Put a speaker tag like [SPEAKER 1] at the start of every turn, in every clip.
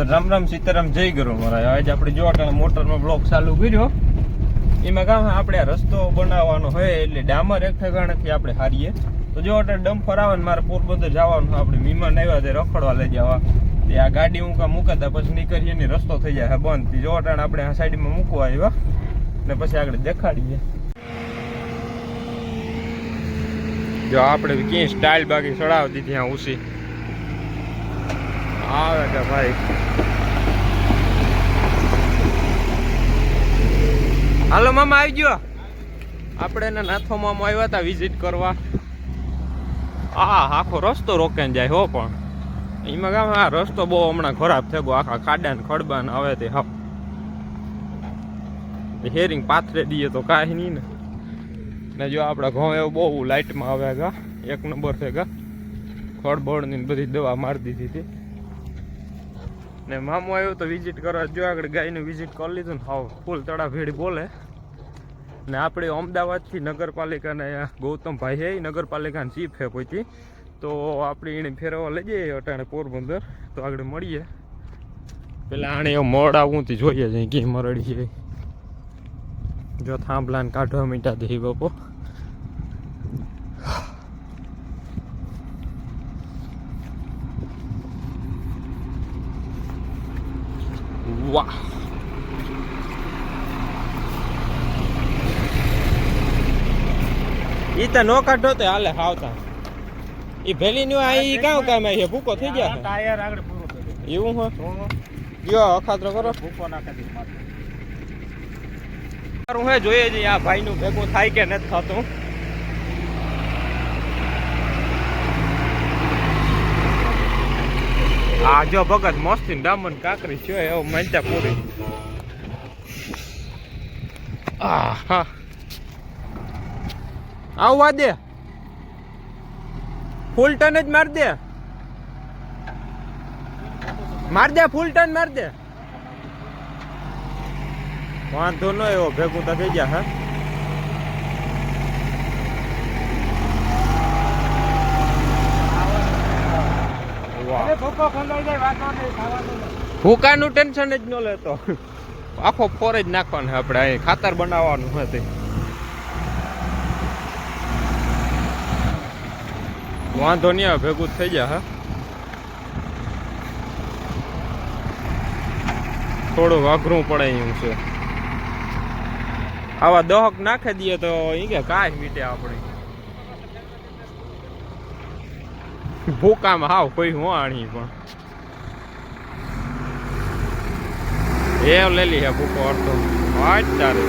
[SPEAKER 1] તો રામ રામ સીતારામ, જય ગુરુ મહારાજ. આજે આપણે જો અટાણે મોટરનો બ્લોક ચાલુ કર્યો. એમાં કામ આપણે આ રસ્તો બનાવવાનો હોય એટલે ડામર એક ઠેકાણેથી આપણે હારીએ. તો જો અટાણે ડમ્ફર આવે મારે પોરબંદર જવાનું આપણે મહેમાન આવ્યા તે રખડવા લઈ જવા. તે આ ગાડી હું કાં મૂકતા પછી નીકળીએ ને રસ્તો થઈ જાય બંધ. જો અટાણે આપણે આ સાઈડમાં મૂકવા આવ્યા. ને પછી આગળ દેખાડીએ. જો આપણે ક્યાંય સ્ટાઇલ બાકી ચડાવી દીધી ત્યાં ઉસી કે ભાઈ. હાલો મામા, આવી ગયો. આપણે એના નાથો મામા આવ્યા હતા વિઝિટ કરવા. આ આખો રસ્તો રોકાઈ જાય હો પણ. એમાં કામ આ રસ્તો બહુ હમણાં ખરાબ થઈ ગયો. આખા ખાડા ને ખડબા ને હવે તે હા હેરિંગ પાથરે દઈએ તો કાંઈ નહીં ને. ને જો આપણા ઘઉં એવું બહુ લાઇટમાં આવે ગા. એક નંબર છે ગા. ખડબડની બધી દવા મારી દીધી હતી. ને મામો આવ્યો તો વિઝિટ કરવા જો આગળ ગાયનું વિઝિટ કરી લીધું ને હાવ ફૂલ તળા ભેડી બોલે. ને આપણે અમદાવાદથી નગરપાલિકાના ગૌતમભાઈ છે નગરપાલિકાની ચીફ હે પછી તો આપણે એને ફેરવવા લઈ જઈએ અટાણે પોરબંદર. તો આગળ મળીએ. પેલા આણે મોડ આવવું જોઈએ છે કે મરડી છે જો થાંભલાને કાઢવા મીટા દે બાપો. વાહ ઈ તો નો કાઢો તો હાલે હાવતા ઈ ભેલી નું આ ઈ કામ કામ છે ભૂકો થઈ ગયા
[SPEAKER 2] ટાયર આગળ પૂરો થઈ
[SPEAKER 1] એવું હો
[SPEAKER 2] ગયો
[SPEAKER 1] અખાતરો કરો.
[SPEAKER 2] ભૂકો નાખી દીધો મારું
[SPEAKER 1] હું હે જોઈએ છે આ ભાઈ નું ભેગું થાય કે નથી થતું. આ જો ભગત મસ્તી ડામન કાકરી છે એવો માનતા પૂરી. આ હા આવવા દે. ફૂલ ટન જ માર દે. માર દે ફૂલ ટન માર દે. વાંધો ન એવો ભેગું તો થઈ ગયા, હા?
[SPEAKER 2] ખાવાનું
[SPEAKER 1] ભૂકાનું ટેન્શન જ ન લેતો આખો ફોર જ નાખવાનો આપણે અહીં, ખાતર બનાવવાનું હતી વાંધો નહીં આવે ભેગું થઈ જાય, હા. થોડું અઘરું પડે એવું છે. આવા દહક નાખી દઈએ તો ઈ કે કાંઈ મીટે આપણે. ભૂકામાં હાવ કોઈ હું આણી પણ. એ લેલી હે ભૂકો અડધો. વાટ તારે.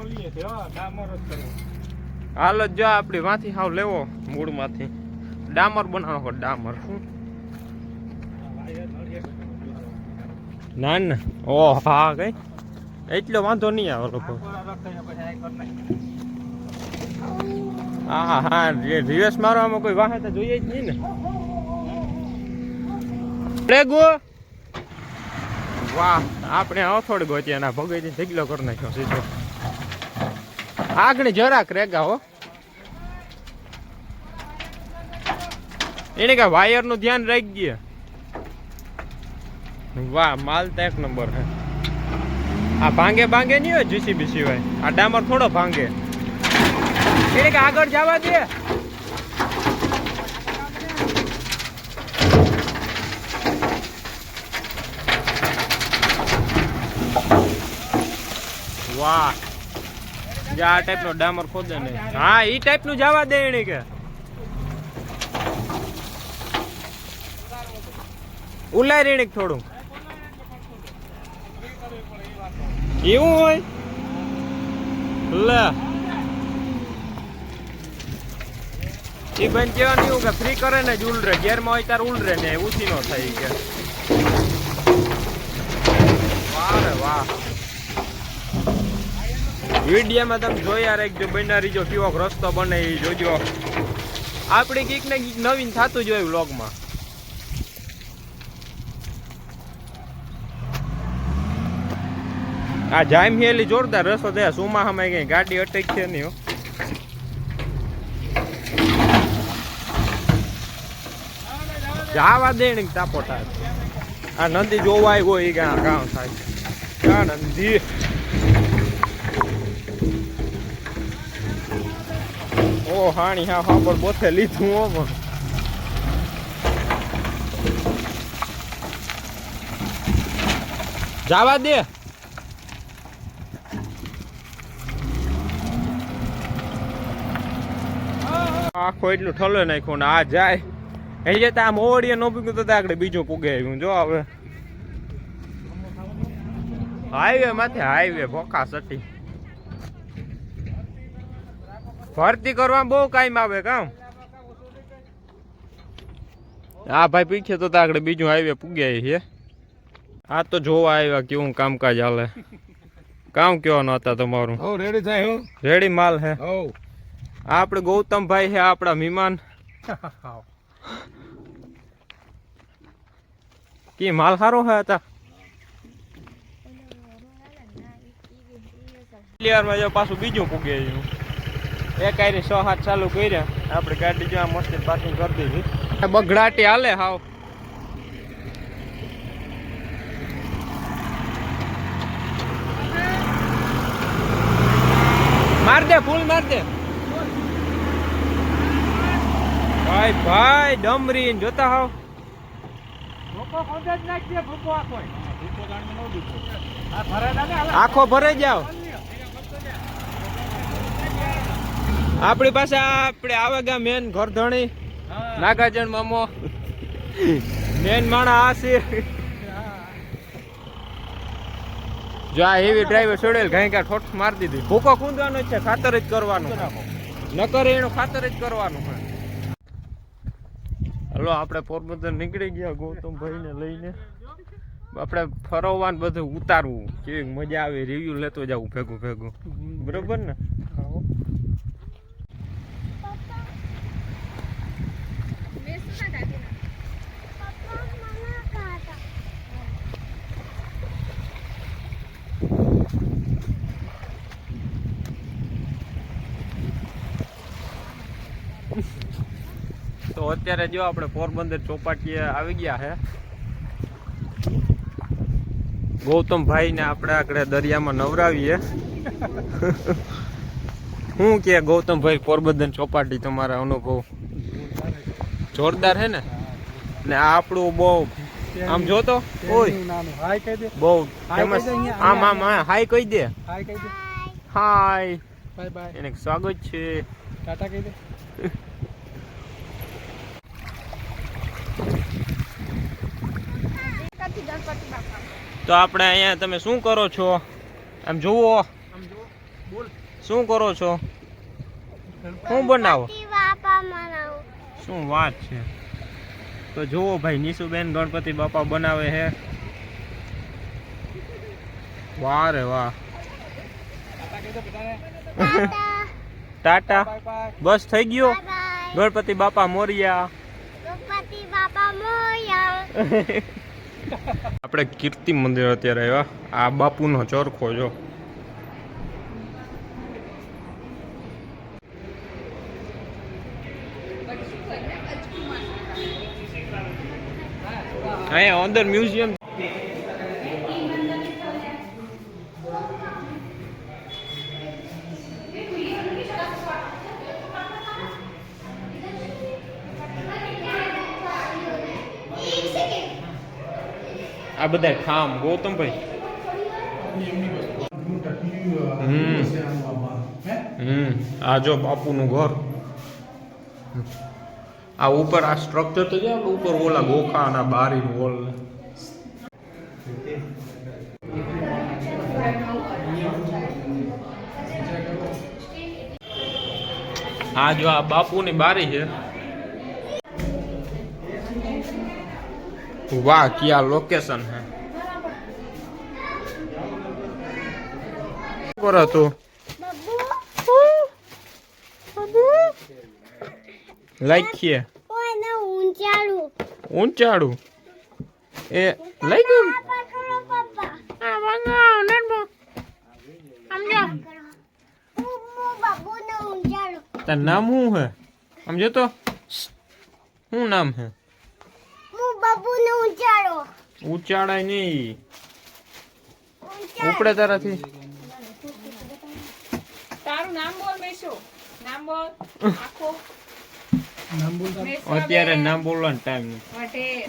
[SPEAKER 2] ઓલીએ છે, હો, ડામર જ કરવું.
[SPEAKER 1] હાલો જો આપડી માંથી હાવ લેવો મૂળમાંથી. ડામર બનાવો ડામર. ના ના. ઓ હા કઈ એટલો વાંધો નહીં આવે લોકો.
[SPEAKER 2] નાખી.
[SPEAKER 1] હા હા રિવર્સ મારવામાં કોઈ વાહે તો જોઈએ જ નહીં ને. પ્લેગો વાહ, આપણે અથોડ ગોત્યાના ભગવતી ઢગલો કરી નાખ્યો સીધો. આગળ જરાક રેગા હો. એને કે વાયરનું ધ્યાન રાખી દે વાહ, માલ તો એક નંબર હે. આ ભાંગે ભાંગે નહીં હોય જીસીબી સિવાય આ ડામર થોડો ભાંગે. એટલે કે આગળ જવા દે. વાહ. જે, આ ટાઈપનો ડામર ખોદે ને. હા એ ટાઈપનું જવા દે એને કે. ઉલાય રેણી થોડું એવું હોય? લે. એ બેન કેવાનું એવું કે ફ્રી કરે ને જ ઉલરે. ગેરમાં હોય ત્યારે ઉલરે ને ઉછી નો થાય કે. વાહ. રે વાહ વિડીયામાં તમે જોયા રાખજો બન્યા રહીજો કેવો રસ્તો બને એ જોજો. આપણી કંઈક ને કંઈક નવીન થતું જ હોય વ્લોગમાં. આ જામ હેલી જોરદાર રસ્તો થયા સુમા હમે કઈ ગાડી અટક છે નહીં જાવા દે ને તાપોટા આ નદી જોવાય હોય ક્યાં કામ થાય. ક્યાં નદી. ઓ હાણી, હા હા પણ બોથે લીધું હો પણ. જાવા દે. આખો એટલું ઠલો નાખ્યો ને આ જાય. એ જતા આમ ઓળીએ નો પીગું તો આગળ બીજું પૂગે આવ્યું. જો હવે. હાઈવે માથે હાઈવે ભોખા સટી. ભરતી કરવા બહુ કામ આવે કામ આ ભાઈ પીછે તો આગળ બીજું હાઈવે પૂગ્યા છે. આ તો જોવા આવ્યા કેવું કામકાજ હાલે. કામ કેવાનું હતા તમારું?
[SPEAKER 2] રેડી થાય
[SPEAKER 1] રેડી માલ હે. આપણે ગૌતમભાઈ છે આપણા મહેમાન. કે માલ સારો હે હતા ક્લિયરમાં જો પાછું બીજું પૂગે એક આઈ સો હાથ ચાલુ કર્યા. આપણે ગાડી જો આ મસ્ત પાર્કિંગ કરી દીધી. બગડાટી હાલે હાવ. માર દે ફૂલ માર દે. ભાઈ ભાઈ ડમરી જોતા હાવ.
[SPEAKER 2] આખો. ભરે
[SPEAKER 1] જાવ. આપણી પાસે આપણે આવે ગયા મેન ઘરધણી નાગાજન મામો મેન માણા આ છે. જો આ હેવી ડ્રાઈવર છોડેલ ઘણી કાંઈ ઠોઠ મારી દીધી. ભૂકો કૂંદવાનો જ છે ખાતર જ કરવાનું. નકર એનું ખાતર જ કરવાનું. હલો આપણે પોરબંદર નીકળી ગયા ગૌતમભાઈ ને લઈને. આપણે ફરવાનું બધું ઉતારવું. કેવી મજા આવે રિવ્યુ લેતો જવું ભેગું ભેગું. બરોબર ને? તો અત્યારે જો આપણે પોરબંદર ચોપાટીએ આવી ગયા છે ગૌતમભાઈ ને આપણે આગળ દરિયામાં નવરાવીએ. શું કે ગૌતમભાઈ પોરબંદર ચોપાટી તમારા અનુભવ? જોરદાર હે ને? ને આ આપણું બહુ આમ જોતો ઓય. બહુ ફેમસ આમ આમ હાય કહી દે.
[SPEAKER 2] હાય. કહી દે
[SPEAKER 1] હાય.
[SPEAKER 2] Bye bye.
[SPEAKER 1] એને સ્વાગત છે.
[SPEAKER 2] ટાટા કહી દે.
[SPEAKER 1] તો આપણે અહીંયા તમે શું કરો છો? આમ જુઓ.
[SPEAKER 2] આમ જો બોલ.
[SPEAKER 1] શું કરો છો? શું બનાવો? શું વાત છે? તો જુઓ ભાઈ નીસુબેન ગણપતિ બાપા બનાવે છે. વાહ રે વાહ.
[SPEAKER 2] ટાટા.
[SPEAKER 1] બસ થઈ ગયો. ગણપતિ બાપા મોરિયા.
[SPEAKER 3] ગણપતિ બાપા મોયા
[SPEAKER 1] આપણે કીર્તિ મંદિર અત્યારે આવ્યા. આ બાપુનો ચરખો જો. અહીંયા અંદર મ્યુઝિયમ આ બધા ખામ ગૌતમભાઈ હમ. આ જો બાપુનું ઘર. આ ઉપર આ સ્ટ્રક્ચર તો છે ઉપર ઓલા ગોખા અને આ બારીનું વોલ આ જો આ બાપુની બારી છે. વાહ क्या લોકેશન હે કરો તું લખીએ
[SPEAKER 3] ઊંચાડું
[SPEAKER 1] એ લઈ ગયું તાર નામ શું હે સમજો તો શું નામ હે ઉચાડાય નહીં. ઉપડે તારાથી.
[SPEAKER 4] તારું નામ બોલ મેશો. નામ બોલ. આખો.
[SPEAKER 1] અત્યારે નામ બોલવાનો ટાઈમ નથી
[SPEAKER 4] વઢેર.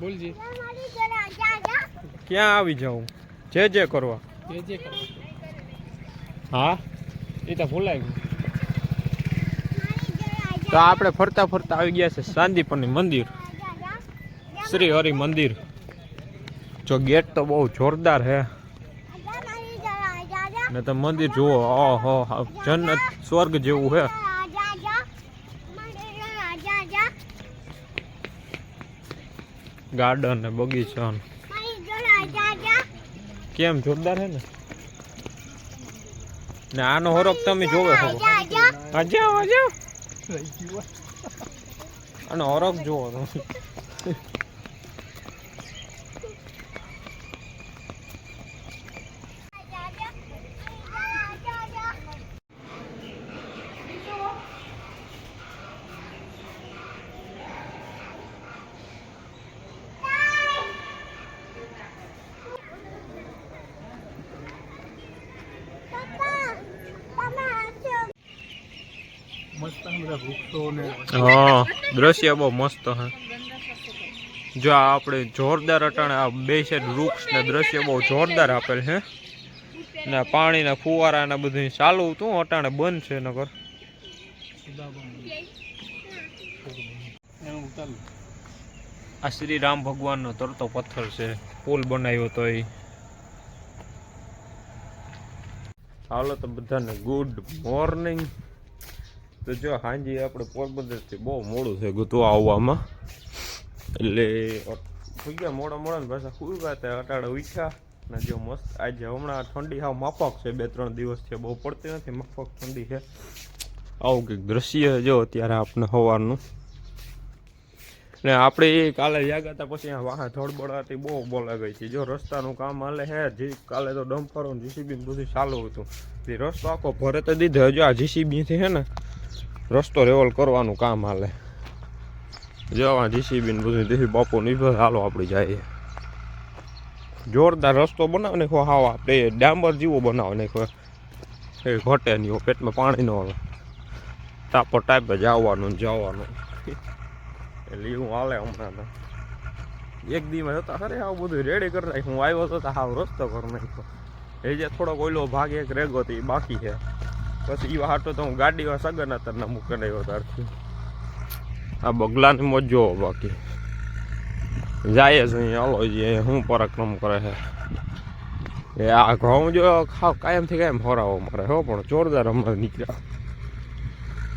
[SPEAKER 3] મારી જરા જા જા
[SPEAKER 1] ક્યાં આવી જાઉં? જે જે કરવા. હા? એ તો ભૂલાય ગયું. તો આપણે ફરતા ફરતા આવી ગયા છે સાંદીપની મંદિર. શ્રી હરિ મંદિર. જો ગેટ તો બહુ જોરદાર
[SPEAKER 3] જા
[SPEAKER 1] ને તમે મંદિર જુઓ ઓહો જન્નત સ્વર્ગ જેવું
[SPEAKER 3] જા
[SPEAKER 1] ગાર્ડન ને બગીચા કેમ જોરદાર હે ને? ને આનો હરખ તમે જોવે છો. જાઓ આ આનો હરખ જુઓ તમે
[SPEAKER 3] જા જા મારી જરા જા જા પપ્પા પપ્પા આજો
[SPEAKER 2] મસ્ત આ બધા વૃક્ષો ને
[SPEAKER 1] હા, દ્રશ્ય બહુ મસ્ત હે. જો આપણે જોરદાર અટાણે આ બે સાઈડ વૃક્ષ ને દ્રશ્ય બહુ જોરદાર આપેલ છે ને પાણીના ફુવારા ને બધું ચાલુ હતું, અટાણે બંધ છે નગર આ શ્રી રામ ભગવાનનો તરતો પથ્થર છે. પુલ બનાવ્યો તો એ. હાલો તો બધાને ગુડ મોર્નિંગ તો જો હાંજી આપણે પોરબંદરથી બહુ મોડું છે ગયું આવવામાં. એટલે ભૂગ્યા મોડા મોડા ને પાછા સુઈ વાત હતા અટાડે ઉઠ્યા. ને જો મસ્ત આજે હમણાં ઠંડી હાવ માફક છે, બે ત્રણ દિવસ છે બહુ પડતી નથી, માફક ઠંડી છે. આવું કંઈક દ્રશ્ય જો અત્યારે આપણે સવારનું ને આપણે એ કાલે જાગ્યા હતા પછી વાહન ધડબડાટી બહુ બોલા ગઈ છે જો રસ્તાનું કામ હાલે હે, જે કાલે તો ડમ્પરો જીસીબી બધું ચાલુ હતું. તે રસ્તો આખો ભરે તો દીધો. જો આ જીસીબી છે ને રસ્તો રેવલ કરવાનું કામ હાલે. જવા જીસીબી ને બધું દેહી બાપુ નિભર હાલો આપણે જઈએ જોરદાર રસ્તો બનાવ નાખો હાવ આપણે ડાંબર જેવો બનાવ નાખો એ ઘટે નહીં પેટમાં પાણી ન આવે તાપો ટાઈપે જવાનું જવાનું. એટલે એવું હાલે હમણાં તો. એક દીમાં જતા અરે આવું બધું રેડી કરી નાખ્યું. હું આવ્યો તો હાવ રસ્તો કરી નાખ્યો. એ જે થોડોક ઓઈલો ભાગ, એક રેગો તો બાકી છે. પછી એ હાટો તો હું ગાડીમાં સગન અત્યારના મૂકી આવ્યો ત્યારથી આ બગલાની મોજ જોવો બાકી. જાય જ અહીંયા, હલો જે શું પરાક્રમ કરે છે. એ આ ઘઉં જો ખાવ, કાયમથી કાયમ હોરાવો મારે, હો, પણ જોરદાર હમણાં નીકળ્યા.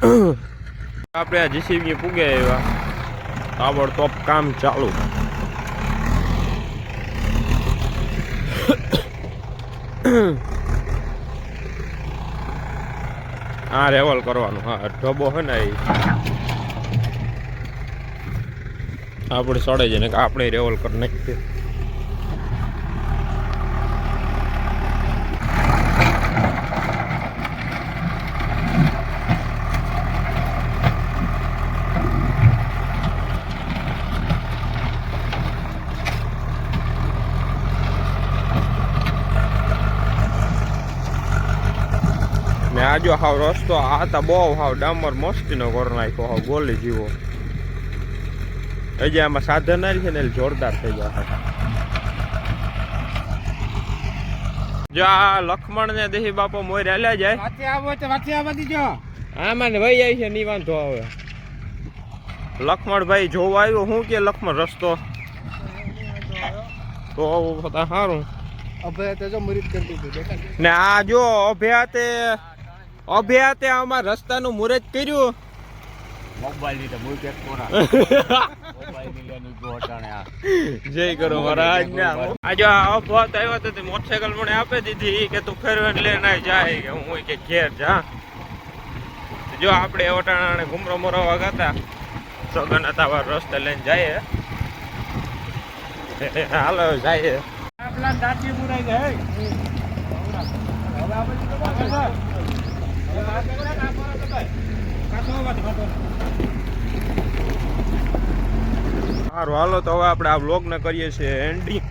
[SPEAKER 1] આપણે આ જીસીબી પૂગે એવા તાબડતોબ કામ ચાલુ. હા રેવલ કરવાનું, હા, ઢોબો છે ને એ. આપણે સડે છે ને આપણે રેવલ કરી નાખીએ. ને જો હાવ રસ્તો આ તો બહુ હાવ ડામર મસ્તીનો ઘર નાખ્યો હાવ ગોલી જીવો. હજી આમાં સાધન આવી છે ને જોરદાર થઈ ગયા જો આ લખમણ ને દેહી બાપો મોર હાલ્યા જાય.
[SPEAKER 2] વાંચે આવો તો વાંચે આવવા દીજો.
[SPEAKER 1] આમાં ને ભાઈ જાય છે ની વાંધો આવે. લખમણ ભાઈ જોવા આવ્યો હું કે લખમણ રસ્તો? તો બધા સારું
[SPEAKER 2] અભય તો જો મરીત કરી દીધું
[SPEAKER 1] ને આ જો અભ્યાતે આમાં રસ્તાનું મુહૂર્ત કર્યું.
[SPEAKER 2] મોબાઈલની તો મૂળ
[SPEAKER 1] જય કરો મહારાજ આજે આવ્યો મોટરસાયકલ મને આપી દીધી કે તું ફેરવે લે જાય કે હું કે ઘેર જા. જો આપણે ઓટાણાને ઘુમરો મોરવા ગાતા. સગન હતા વાર રસ્તે લઈને જઈએ. હાલો જઈએ.
[SPEAKER 2] આપણા દાંતી મુરાઈ જાય. હવે આ
[SPEAKER 1] સારું હાલો તો હવે આપણે આ વ્લોગને કરીએ છીએ એન્ડિંગ